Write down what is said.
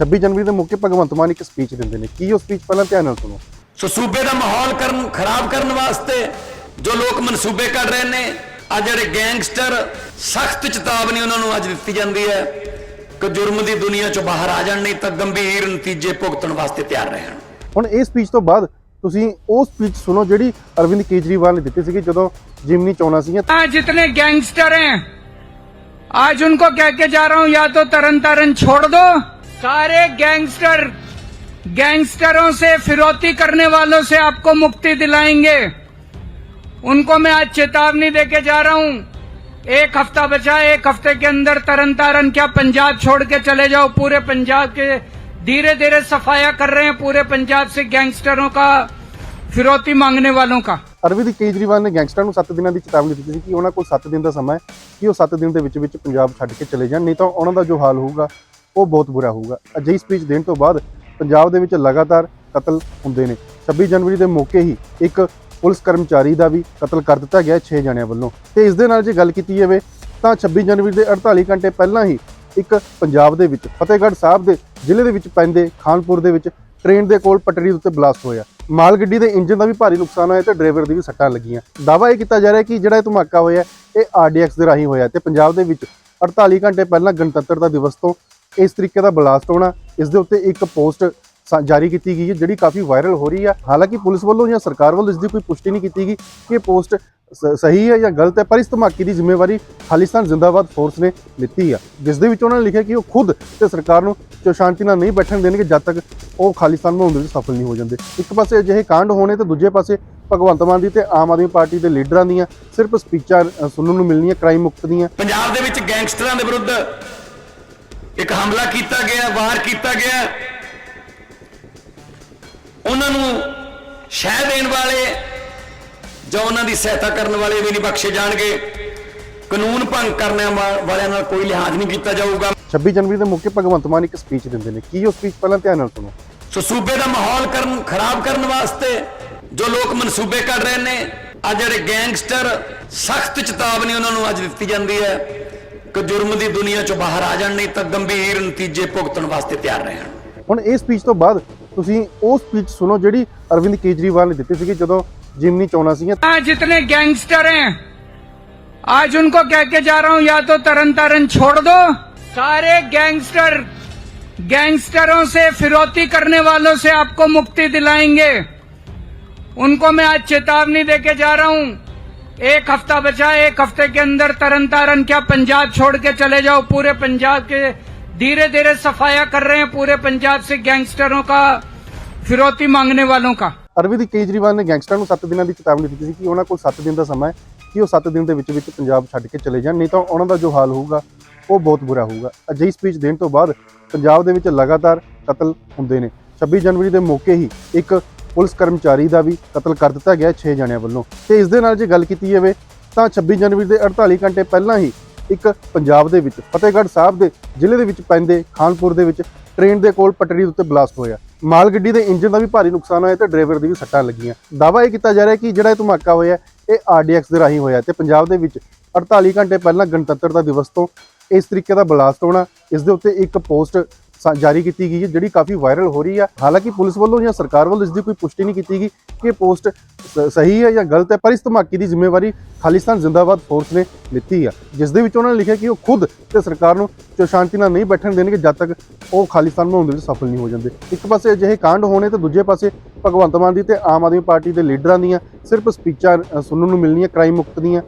26 ਜਨਵਰੀ ਦੇ ਮੌਕੇ ਭਗਵੰਤ ਮਾਨ ਇੱਕ ਸਪੀਚ ਦਿੰਦੇ ਨੇ ਕੀ ਉਹ ਸਪੀਚ ਪਹਿਲਾਂ ਧਿਆਨ ਨਾਲ ਸੁਣੋ ਸੋ ਸੂਬੇ ਦਾ ਮਾਹੌਲ ਕਰਨ ਖਰਾਬ ਕਰਨ ਵਾਸਤੇ ਜੋ ਲੋਕ ਮਨਸੂਬੇ ਕੱਢ ਰਹੇ ਨੇ ਆ ਜਿਹੜੇ ਗੈਂਗਸਟਰ ਸਖਤ ਚੇਤਾਵਨੀ ਉਹਨਾਂ ਨੂੰ ਅੱਜ ਦਿੱਤੀ ਜਾਂਦੀ ਹੈ ਕਿ ਜੁਰਮ ਦੀ ਦੁਨੀਆ ਚੋਂ ਬਾਹਰ ਆ ਜਾਣ ਨਹੀਂ ਤਾਂ ਗੰਭੀਰ ਨਤੀਜੇ ਭੁਗਤਣ ਵਾਸਤੇ ਤਿਆਰ ਰਹਿਣ ਹੁਣ ਇਹ ਸਪੀਚ ਤੋਂ ਬਾਅਦ ਤੁਸੀਂ ਉਹ ਸਪੀਚ ਸੁਣੋ ਜਿਹੜੀ ਅਰਵਿੰਦ ਕੇਜਰੀਵਾਲ ਨੇ ਦਿੱਤੀ ਸੀਗੀ ਜਦੋਂ ਜਿਮਨੀ ਚੋਣਾਂ ਸੀਗੀਆਂ आज जितने गैंगस्टर हैं आज उनको कह के जा रहा हूं या तो तरन तारन छोड़ दो सारे गैंगस्टर गैंगस्टरों से फिरौती करने वालों से आपको मुक्ति दिलाएंगे उनको मैं आज चेतावनी देके जा रहा हूं एक हफ्ता बचा है, एक हफ्ते के अंदर तरन तारन क्या पंजाब छोड़ के चले जाओ पूरे पंजाब के धीरे धीरे सफाया कर रहे हैं पूरे पंजाब से गैंगस्टरों का फिरौती मांगने वालों का ਅਰਵਿੰਦ ਕੇਜਰੀਵਾਲ ਨੇ ਗੈਂਗਸਟਰਾਂ ਨੂੰ 7 ਦਿਨਾਂ ਦੀ ਚੇਤਾਵਨੀ ਦਿੱਤੀ ਸੀ ਕਿ ਉਹਨਾਂ ਕੋਲ 7 ਦਿਨ ਦਾ ਸਮਾਂ ਹੈ ਕਿ ਉਹ 7 ਦਿਨ ਦੇ ਵਿੱਚ ਵਿੱਚ ਪੰਜਾਬ ਛੱਡ ਕੇ ਚਲੇ ਜਾਣ ਨਹੀਂ ਤਾਂ ਉਹਨਾਂ ਦਾ ਜੋ ਹਾਲ ਹੋਊਗਾ ਉਹ ਬਹੁਤ ਬੁਰਾ ਹੋਊਗਾ। ਅਜਿਹੀ ਸਪੀਚ ਦੇਣ ਤੋਂ ਬਾਅਦ ਪੰਜਾਬ ਦੇ ਵਿੱਚ ਲਗਾਤਾਰ ਕਤਲ ਹੁੰਦੇ ਨੇ। 26 ਜਨਵਰੀ ਦੇ ਮੌਕੇ ਹੀ ਇੱਕ ਪੁਲਿਸ ਕਰਮਚਾਰੀ ਦਾ ਵੀ ਕਤਲ ਕਰ ਦਿੱਤਾ ਗਿਆ 6 ਜਣਿਆਂ ਵੱਲੋਂ। ਤੇ ਇਸ ਦੇ ਨਾਲ ਜੇ ਗੱਲ ਕੀਤੀ ਜਾਵੇ ਤਾਂ 26 ਜਨਵਰੀ ਦੇ 48 ਘੰਟੇ ਪਹਿਲਾਂ ਹੀ ਇੱਕ ਪੰਜਾਬ ਦੇ ਵਿੱਚ ਫਤਿਹਗੜ੍ਹ ਸਾਹਿਬ ਦੇ ਜ਼ਿਲ੍ਹੇ ਦੇ ਵਿੱਚ ਪੈਂਦੇ ਖਾਨਪੁਰ ਦੇ ਵਿੱਚ ਟ੍ਰੇਨ ਦੇ ਕੋਲ ਪਟੜੀ ਉੱਤੇ ਬਲਾਸਟ ਹੋਇਆ। ਮਾਲ ਗੱਡੀ ਦੇ ਇੰਜਨ ਦਾ ਵੀ ਭਾਰੀ ਨੁਕਸਾਨ ਹੋਇਆ ਤੇ ਡਰਾਈਵਰ ਦੀ ਵੀ ਸੱਟਾਂ ਲੱਗੀਆਂ। ਦਾਵਾ ਇਹ ਕੀਤਾ ਜਾ ਰਿਹਾ ਕਿ ਜਿਹੜਾ ਇਹ ਧਮਾਕਾ ਹੋਇਆ, ਇਹ ਆਰਡੀਐਕਸ ਦੇ ਰਾਹੀਂ ਹੋਇਆ ਤੇ ਪੰਜਾਬ ਦੇ ਵਿੱਚ 48 ਘੰਟੇ ਪਹਿਲਾਂ ਗਣਤੰਤਰਤਾ ਦਿਵਸ ਤੋਂ ਇਸ ਤਰੀਕੇ ਦਾ ਬਲਾਸਟ ਹੋਣਾ, ਇਸ ਦੇ ਉੱਤੇ ਇੱਕ ਪੋਸਟ ਜਾਰੀ ਕੀਤੀ ਗਈ ਹੈ, ਜਿਹੜੀ ਕਾਫੀ ਵਾਇਰਲ ਹੋ ਰਹੀ ਹੈ ਹਾਲਾਂਕਿ ਪੁਲਿਸ ਵੱਲੋਂ ਜਾਂ ਸਰਕਾਰ ਵੱਲੋਂ ਇਸ ਦੀ ਕੋਈ ਪੁਸ਼ਟੀ ਨਹੀਂ ਕੀਤੀ ਗਈ ਕਿ ਇਹ ਪੋਸਟ ਸਹੀ ਹੈ ਜਾਂ ਗਲਤ ਹੈ, ਪਰ ਇਸ ਧਮਾਕੇ ਦੀ ਜ਼ਿੰਮੇਵਾਰੀ ਖਾਲਿਸਤਾਨ ਜ਼ਿੰਦਾਬਾਦ ਫੋਰਸ ਨੇ ਲਿੱਤੀ ਆ। ਜਿਸ ਦੇ ਵਿੱਚ ਉਹਨਾਂ ਨੇ ਲਿਖਿਆ ਕਿ ਉਹ ਖੁਦ ਤੇ ਸਰਕਾਰ ਨੂੰ ਜੋ ਸ਼ਾਂਤੀ ਨਾਲ ਨਹੀਂ ਬੈਠਣ ਦੇਣਗੇ, ਜਦ ਤੱਕ ਉਹ ਖਾਲਿਸਤਾਨ ਬਣਾਉਣ ਦੇ ਵਿੱਚ ਸਫਲ ਨਹੀਂ ਹੋ ਜਾਂਦੇ। ਇੱਕ ਪਾਸੇ ਅਜਿਹੇ ਕਾਂਡ ਹੋਣੇ ਤੇ ਦੂਜੇ ਪਾਸੇ ਭਗਵੰਤ ਮਾਨ ਦੀ ਤੇ ਆਮ ਆਦਮੀ ਪਾਰਟੀ ਦੇ ਲੀਡਰਾਂ ਦੀਆਂ ਸਿਰਫ ਸਪੀਚਾਂ ਸੁਣਨ ਨੂੰ ਮਿਲਣੀਆਂ, ਕ੍ਰਾਈਮ ਮੁਕਤ ਦੀਆਂ। ਪੰਜਾਬ ਦੇ ਵਿੱਚ ਗੈਂਗਸਟਰਾਂ ਦੇ ਵਿਰੁੱਧ ਇੱਕ ਹਮਲਾ ਕੀਤਾ ਗਿਆ ਵਾਰ ਕੀਤਾ ਗਿਆ। ਉਹਨਾਂ ਨੂੰ ਸ਼ਹਿ ਦੇਣ ਵਾਲੇ ਜਾਂ ਉਹਨਾਂ ਦੀ ਸਹਾਇਤਾ ਕਰਨ ਵਾਲੇ ਵੀ ਨਹੀਂ ਬਖਸ਼ੇ ਜਾਣਗੇ। ਕਾਨੂੰਨ ਭੰਗ ਕਰਨ ਵਾਲਿਆਂ ਨਾਲ ਕੋਈ ਲਿਹਾਜ਼ ਨਹੀਂ ਕੀਤਾ ਜਾਊਗਾ। 26 ਜਨਵਰੀ ਦੇ ਮੌਕੇ ਭਗਵੰਤ ਮਾਨ ਇੱਕ ਸਪੀਚ ਦਿੰਦੇ ਨੇ। ਕੀ ਉਹ ਸਪੀਚ ਪਹਿਲਾਂ ਧਿਆਨ ਨਾਲ ਸੁਣੋ। ਸੋ ਸੂਬੇ ਦਾ ਮਾਹੌਲ ਕਰਨ ਖਰਾਬ ਕਰਨ ਵਾਸਤੇ ਜੋ ਲੋਕ ਮਨਸੂਬੇ ਕੱਢ ਰਹੇ ਨੇ ਆ ਜਿਹੜੇ ਗੈਂਗਸਟਰ ਸਖਤ ਚੇਤਾਵਨੀ ਉਹਨਾਂ ਨੂੰ ਅੱਜ ਦਿੱਤੀ ਜਾਂਦੀ ਹੈ। ਕਿ ਜੁਰਮ ਦੀ ਦੁਨੀਆ ਚੋਂ ਬਾਹਰ ਆ ਜਾਣ ਨਹੀਂ ਤਾਂ ਗੰਭੀਰ ਨਤੀਜੇ ਭੁਗਤਣ ਵਾਸਤੇ ਤਿਆਰ ਰਹਿਣ ਹੁਣ ਇਹ ਸਪੀਚ ਤੋਂ ਬਾਅਦ ਤੁਸੀਂ ਉਹ ਸਪੀਚ ਸੁਣੋ ਜਿਹੜੀ ਅਰਵਿੰਦ ਕੇਜਰੀਵਾਲ ਨੇ ਦਿੱਤੀ ਸੀਗੀ ਜਦੋਂ ਜਿਮਨੀ ਚੋਣਾਂ ਸੀਗੀਆਂ आज जितने गैंगस्टर हैं आज उनको कह के जा रहा हूं या तो तरन तारन छोड़ दो सारे गैंगस्टर गैंगस्टरों से फिरौती करने वालों से आपको मुक्ति दिलाएंगे उनको मैं आज चेतावनी देके जा रहा हूं एक हफ्ता बचा है, एक हफ्ते के अंदर तरन तारन क्या पंजाब छोड़ के चले जाओ पूरे पंजाब के धीरे धीरे सफाया कर रहे हैं पूरे पंजाब से गैंगस्टरों का फिरौती मांगने वालों का ਅਰਵਿੰਦ ਕੇਜਰੀਵਾਲ ਨੇ ਗੈਂਗਸਟਰਾਂ ਨੂੰ 7 ਦਿਨਾਂ ਦੀ ਚੇਤਾਵਨੀ ਦਿੱਤੀ ਸੀ ਕਿ ਉਹਨਾਂ ਕੋਲ 7 ਦਿਨ ਦਾ ਸਮਾਂ ਹੈ ਕਿ ਉਹ 7 ਦਿਨ ਦੇ ਵਿੱਚ ਵਿੱਚ ਪੰਜਾਬ ਛੱਡ ਕੇ ਚਲੇ ਜਾਣ ਨਹੀਂ ਤਾਂ ਉਹਨਾਂ ਦਾ ਜੋ ਹਾਲ ਹੋਊਗਾ ਉਹ ਬਹੁਤ ਬੁਰਾ ਹੋਊਗਾ ਅਜਿਹੀ ਸਪੀਚ ਦੇਣ ਤੋਂ ਬਾਅਦ ਪੰਜਾਬ ਦੇ ਵਿੱਚ ਲਗਾਤਾਰ ਕਤਲ ਹੁੰਦੇ ਨੇ 26 ਜਨਵਰੀ ਦੇ ਮੌਕੇ ਹੀ ਇੱਕ ਪੁਲਿਸ ਕਰਮਚਾਰੀ ਦਾ ਵੀ ਕਤਲ ਕਰ ਦਿੱਤਾ ਗਿਆ 6 ਜਣਿਆਂ ਵੱਲੋਂ। ਤੇ ਇਸ ਦੇ ਨਾਲ ਜੇ ਗੱਲ ਕੀਤੀ ਜਾਵੇ, ਤਾਂ 26 ਜਨਵਰੀ ਦੇ 48 ਘੰਟੇ ਪਹਿਲਾਂ ਹੀ ਇੱਕ ਪੰਜਾਬ ਦੇ ਵਿੱਚ, ਫਤਿਹਗੜ੍ਹ ਸਾਹਿਬ ਦੇ ਜ਼ਿਲ੍ਹੇ ਦੇ ਵਿੱਚ ਪੈਂਦੇ ਖਾਨਪੁਰ ਦੇ ਵਿੱਚ ਟ੍ਰੇਨ ਦੇ ਕੋਲ ਪਟੜੀ ਉੱਤੇ ਬਲਾਸਟ ਹੋਇਆ। ਮਾਲ ਗੱਡੀ ਦੇ ਇੰਜਨ ਦਾ ਵੀ ਭਾਰੀ ਨੁਕਸਾਨ ਹੋਇਆ ਤੇ ਡਰਾਈਵਰ ਦੀ ਵੀ ਸੱਟਾਂ ਲੱਗੀਆਂ। ਦਾਵਾ ਇਹ ਕੀਤਾ ਜਾ ਰਿਹਾ ਕਿ ਜਿਹੜਾ ਇਹ ਧਮਾਕਾ ਹੋਇਆ, ਇਹ ਆਰਡੀਐਕਸ ਦੇ ਰਾਹੀਂ ਹੋਇਆ ਤੇ ਪੰਜਾਬ ਦੇ ਵਿੱਚ 48 ਘੰਟੇ ਪਹਿਲਾਂ ਗਣਤੰਤਰਤਾ ਦਿਵਸ ਤੋਂ ਇਸ ਤਰੀਕੇ ਦਾ ਬਲਾਸਟ ਹੋਣਾ, ਇਸ ਦੇ ਉੱਤੇ ਇੱਕ ਪੋਸਟ ਜਾਰੀ ਕੀਤੀ ਗਈ ਹੈ, ਜਿਹੜੀ ਕਾਫੀ ਵਾਇਰਲ ਹੋ ਰਹੀ ਹੈ ਹਾਲਾਂਕਿ ਪੁਲਿਸ ਵੱਲੋਂ ਜਾਂ ਸਰਕਾਰ ਵੱਲੋਂ ਇਸ ਦੀ ਕੋਈ ਪੁਸ਼ਟੀ ਨਹੀਂ ਕੀਤੀ ਗਈ ਕਿ ਇਹ ਪੋਸਟ ਸਹੀ ਹੈ ਜਾਂ ਗਲਤ ਹੈ, ਪਰ ਇਸ ਧਮਾਕੇ ਦੀ ਜ਼ਿੰਮੇਵਾਰੀ ਖਾਲਿਸਤਾਨ ਜ਼ਿੰਦਾਬਾਦ ਫੋਰਸ ਨੇ ਲਿੱਤੀ ਆ। ਜਿਸ ਦੇ ਵਿੱਚ ਉਹਨਾਂ ਨੇ ਲਿਖਿਆ ਕਿ ਉਹ ਖੁਦ ਤੇ ਸਰਕਾਰ ਨੂੰ ਜੋ ਸ਼ਾਂਤੀ ਨਾਲ ਨਹੀਂ ਬੈਠਣ ਦੇਣਗੇ, ਜਦ ਤੱਕ ਉਹ ਖਾਲਿਸਤਾਨ ਬਣਾਉਣ ਦੇ ਵਿੱਚ ਸਫਲ ਨਹੀਂ ਹੋ ਜਾਂਦੇ। ਇੱਕ ਪਾਸੇ ਅਜਿਹੇ ਕਾਂਡ ਹੋਣੇ ਤੇ ਦੂਜੇ ਪਾਸੇ ਭਗਵੰਤ ਮਾਨ ਦੀ ਤੇ ਆਮ ਆਦਮੀ ਪਾਰਟੀ ਦੇ ਲੀਡਰਾਂ ਦੀਆਂ ਸਿਰਫ ਸਪੀਚਾਂ ਸੁਣਨ ਨੂੰ ਮਿਲਣੀਆਂ, ਕ੍ਰਾਈਮ ਮੁਕਤ ਦੀਆਂ